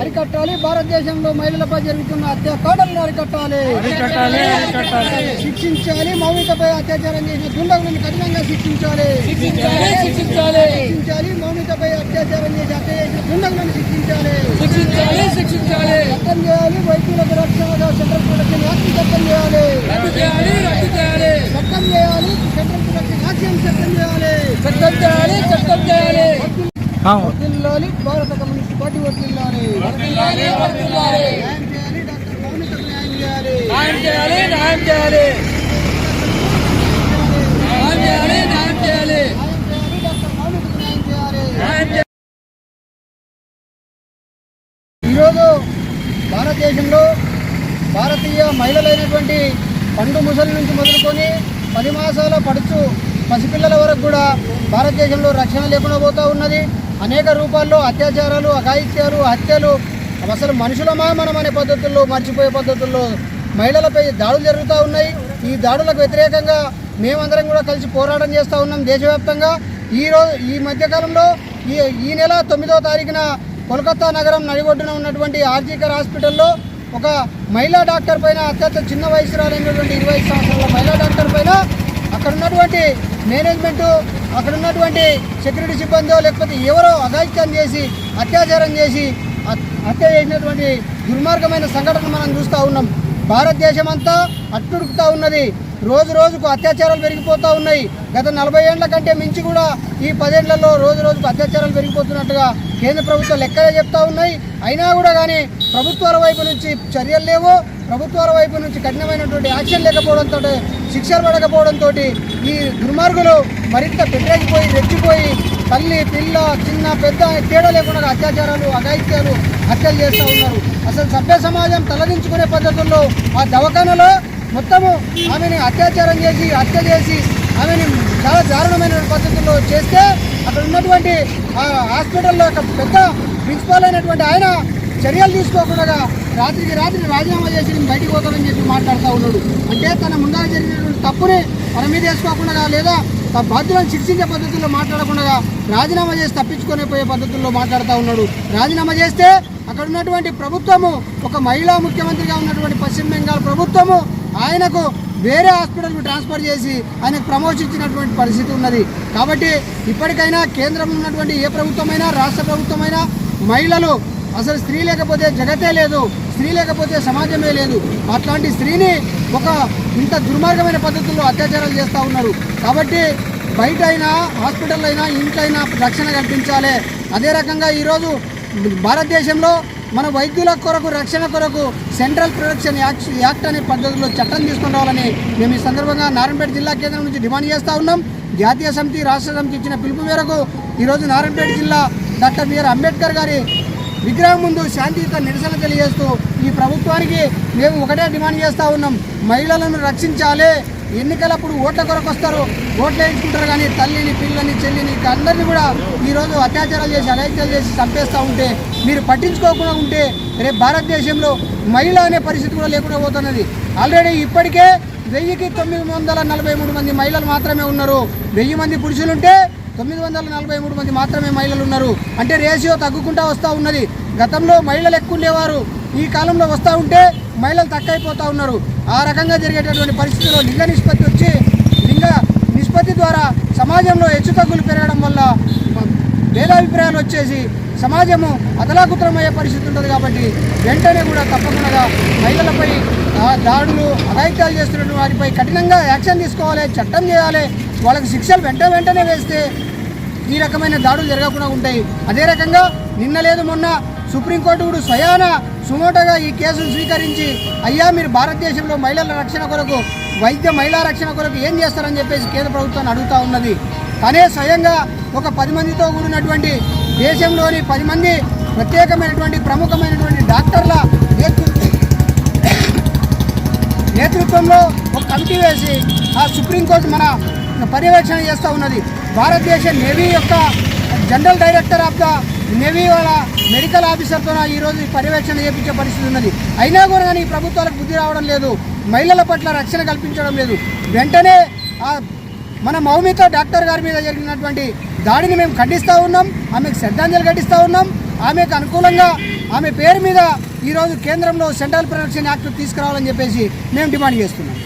అరికట్టాలి. భారతదేశంలో మహిళలపై జరుగుతున్న అత్యాచారాలను అరికట్టాలి. శిక్షించాలి. మౌనికపై అత్యాచారం చేసిన దుండగులను కఠినంగా శిక్షించాలి. శిక్షించాలి. మౌనికపై అత్యాచారం చేసి హత్య దుండగులను శిక్షించాలి. శిక్షించాలి. శిక్షించాలి. వర్ధిల్లాలి భారత కమ్యూనిస్ట్ పార్టీ వర్ధిల్లాలి వర్ధిల్లాలి, వర్ధిల్లాలి. న్యాయం చేయాలి డాక్టర్ మౌనికకు న్యాయం చేయాలి. న్యాయం చేయాలి న్యాయం చేయాలి. న్యాయం చేయాలి న్యాయం చేయాలి. న్యాయం చేయాలి డాక్టర్ మౌనికకు న్యాయం చేయాలి. న్యాయం చేయాలి ఈరోజు భారతదేశంలో భారతీయ మహిళలైనటువంటి పండు ముసలి నుంచి మొదలుకొని పది మాసాల పడుచు పసిపిల్లల వరకు కూడా భారతదేశంలో రక్షణ లేకుండా పోతూ ఉన్నది. అనేక రూపాల్లో అత్యాచారాలు అఘాయిత్యాలు హత్యలు అసలు మనుషులమా మనం అనే పద్ధతుల్లో మర్చిపోయే పద్ధతుల్లో మహిళలపై దాడులు జరుగుతూ ఉన్నాయి. ఈ దాడులకు వ్యతిరేకంగా మేమందరం కూడా కలిసి పోరాటం చేస్తూ ఉన్నాం దేశవ్యాప్తంగా. ఈ రోజు ఈ మధ్యకాలంలో ఈ ఈ నెల తొమ్మిదవ తారీఖున కోల్కతా నగరం నడిగొడ్డున ఉన్నటువంటి ఆర్జీకర్ హాస్పిటల్లో ఒక మహిళా డాక్టర్ పైన అత్యంత చిన్న వయసు రాలైనటువంటి ఇరవై సంవత్సరాల మహిళా డాక్టర్ పైన అక్కడ ఉన్నటువంటి మేనేజ్మెంటు అక్కడ ఉన్నటువంటి సెక్యూరిటీ సిబ్బందో లేకపోతే ఎవరో అఘాయిత్యం చేసి అత్యాచారం చేసి హత్య చేసినటువంటి దుర్మార్గమైన సంఘటన మనం చూస్తూ ఉన్నాం. భారతదేశం అంతా అట్టుడుకుతా ఉన్నది. రోజు రోజుకు అత్యాచారాలు పెరిగిపోతూ ఉన్నాయి. గత నలభై ఏళ్ళ కంటే మించి కూడా ఈ పదేళ్ళలో రోజు రోజుకు అత్యాచారాలు పెరిగిపోతున్నట్టుగా కేంద్ర ప్రభుత్వం లెక్కలే చెప్తా ఉన్నాయి. అయినా కూడా కానీ ప్రభుత్వాల వైపు నుంచి చర్యలు లేవు. ప్రభుత్వాల వైపు నుంచి కఠినమైనటువంటి యాక్షన్ లేకపోవడంతో శిక్షలు పడకపోవడంతో ఈ దుర్మార్గులు మరింత పెట్టేకిపోయి రెచ్చిపోయి తల్లి పిల్ల చిన్న పెద్ద తేడా లేకుండా అత్యాచారాలు అఘాయిత్యాలు హత్యలు చేస్తూ ఉన్నారు. అసలు సభ్య సమాజం తలదించుకునే పద్ధతుల్లో ఆ దవాఖానలో మొత్తము ఆమెని అత్యాచారం చేసి హత్య చేసి ఆమెని చాలా దారుణమైన పద్ధతుల్లో చేస్తే అక్కడ ఉన్నటువంటి ఆ హాస్పిటల్లో ఒక పెద్ద ప్రిన్సిపాల్ అయినటువంటి ఆయన చర్యలు తీసుకోకుండా రాత్రికి రాత్రి రాజీనామా చేసి నేను బయటికి పోతానని చెప్పి మాట్లాడుతూ ఉన్నాడు. అంటే తన ముందర జరిగినటువంటి తప్పుని మన మీద వేసుకోకుండా లేదా తన బాధ్యులను శిక్షించే పద్ధతుల్లో మాట్లాడకుండా రాజీనామా చేసి తప్పించుకొని పోయే పద్ధతుల్లో మాట్లాడుతూ ఉన్నాడు. రాజీనామా చేస్తే అక్కడ ఉన్నటువంటి ప్రభుత్వము ఒక మహిళా ముఖ్యమంత్రిగా ఉన్నటువంటి పశ్చిమ బెంగాల్ ప్రభుత్వము ఆయనకు వేరే హాస్పిటల్కు ట్రాన్స్ఫర్ చేసి ఆయనకు ప్రమోషన్ ఇచ్చినటువంటి పరిస్థితి ఉన్నది. కాబట్టి ఇప్పటికైనా కేంద్రం ఉన్నటువంటి ఏ ప్రభుత్వమైనా రాష్ట్ర ప్రభుత్వమైనా మహిళలు అసలు స్త్రీ లేకపోతే జగతే లేదు స్త్రీ లేకపోతే సమాజమే లేదు. అట్లాంటి స్త్రీని ఒక ఇంత దుర్మార్గమైన పద్ధతుల్లో అత్యాచారాలు చేస్తూ ఉన్నారు. కాబట్టి బయట అయినా హాస్పిటల్ అయినా ఇంట్లైనా రక్షణ కల్పించాలి. అదే రకంగా ఈరోజు భారతదేశంలో మన వైద్యుల కొరకు రక్షణ కొరకు సెంట్రల్ ప్రొటెక్షన్ యాక్ట్ యాక్ట్ అనే పద్ధతిలో చట్టం తీసుకుని రావాలని మేము ఈ సందర్భంగా నారాయణపేట జిల్లా కేంద్రం నుంచి డిమాండ్ చేస్తూ ఉన్నాం. జాతీయ సమితి రాష్ట్ర సమితి ఇచ్చిన పిలుపు మేరకు ఈరోజు నారాయణపేట జిల్లా డాక్టర్ బిఆర్ అంబేద్కర్ గారి విగ్రహం ముందు శాంతియుత నిరసన తెలియజేస్తూ ఈ ప్రభుత్వానికి మేము ఒకటే డిమాండ్ చేస్తూ ఉన్నాం. మహిళలను రక్షించాలి. ఎన్నికలప్పుడు ఓట్ల కొరకు వస్తారు ఓట్లు వేయించుకుంటారు కానీ తల్లిని పిల్లని చెల్లిని అందరినీ కూడా ఈరోజు అత్యాచారాలు చేసి అలైత్యాలు చేసి చంపేస్తూ ఉంటే మీరు పట్టించుకోకుండా ఉంటే రేపు భారతదేశంలో మహిళ అనే పరిస్థితి కూడా లేకుండా పోతున్నది. ఆల్రెడీ ఇప్పటికే వెయ్యికి తొమ్మిది వందల నలభై మూడు మంది మహిళలు మాత్రమే ఉన్నారు. వెయ్యి మంది పురుషులుంటే తొమ్మిది వందల నలభై మూడు మంది మాత్రమే మహిళలు ఉన్నారు అంటే రేషియో తగ్గుకుంటా వస్తూ ఉన్నది. గతంలో మహిళలు ఎక్కువ ఉండేవారు ఈ కాలంలో వస్తూ ఉంటే మహిళలు తక్కువైపోతూ ఉన్నారు. ఆ రకంగా జరిగేటటువంటి పరిస్థితుల్లో లింగ నిష్పత్తి వచ్చి లింగ నిష్పత్తి ద్వారా సమాజంలో హెచ్చుతగ్గులు పెరగడం వల్ల భేదాభిప్రాయాలు వచ్చేసి సమాజము అతలాకుతలమయ్యే పరిస్థితి ఉంటుంది కాబట్టి వెంటనే కూడా తప్పకుండా మహిళలపై దాడులు అఘాయిత్యాలు చేస్తున్న వారిపై కఠినంగా యాక్షన్ తీసుకోవాలి చట్టం చేయాలి. వాళ్ళకి శిక్షలు వెంట వెంటనే వేస్తే ఈ రకమైన దాడులు జరగకుండా ఉంటాయి. అదే రకంగా నిన్న లేదు మొన్న సుప్రీంకోర్టు కూడా స్వయాన సుమోటోగా ఈ కేసును స్వీకరించి అయ్యా మీరు భారతదేశంలో మహిళల రక్షణ కొరకు వైద్య మహిళా రక్షణ కొరకు ఏం చేస్తారని చెప్పేసి కేంద్ర ప్రభుత్వాన్ని అడుగుతా ఉన్నది. తనే స్వయంగా ఒక పది మందితో కూడినటువంటి దేశంలోని పది మంది ప్రత్యేకమైనటువంటి ప్రముఖమైనటువంటి డాక్టర్ల నేతృత్వంలో ఒక కమిటీ వేసి ఆ సుప్రీంకోర్టు మన పర్యవేక్షణ చేస్తూ ఉన్నది. భారతదేశ నేవీ యొక్క general director of the navy వాళ్ళ మెడికల్ ఆఫీసర్తో ఈరోజు పర్యవేక్షణ చేపించే పరిస్థితి ఉన్నది. అయినా కూడా కానీ ప్రభుత్వాలకు బుద్ధి రావడం లేదు. మహిళల పట్ల రక్షణ కల్పించడం లేదు. వెంటనే మన మౌమిక డాక్టర్ గారి మీద జరిగినటువంటి దాడిని మేము ఖండిస్తూ ఉన్నాం. ఆమెకు శ్రద్ధాంజలి ఘటిస్తూ ఉన్నాం. ఆమెకు అనుకూలంగా ఆమె పేరు మీద ఈరోజు కేంద్రంలో సెంట్రల్ ప్రొటెక్షన్ యాక్ట్ తీసుకురావాలని చెప్పేసి మేము డిమాండ్ చేస్తున్నాం.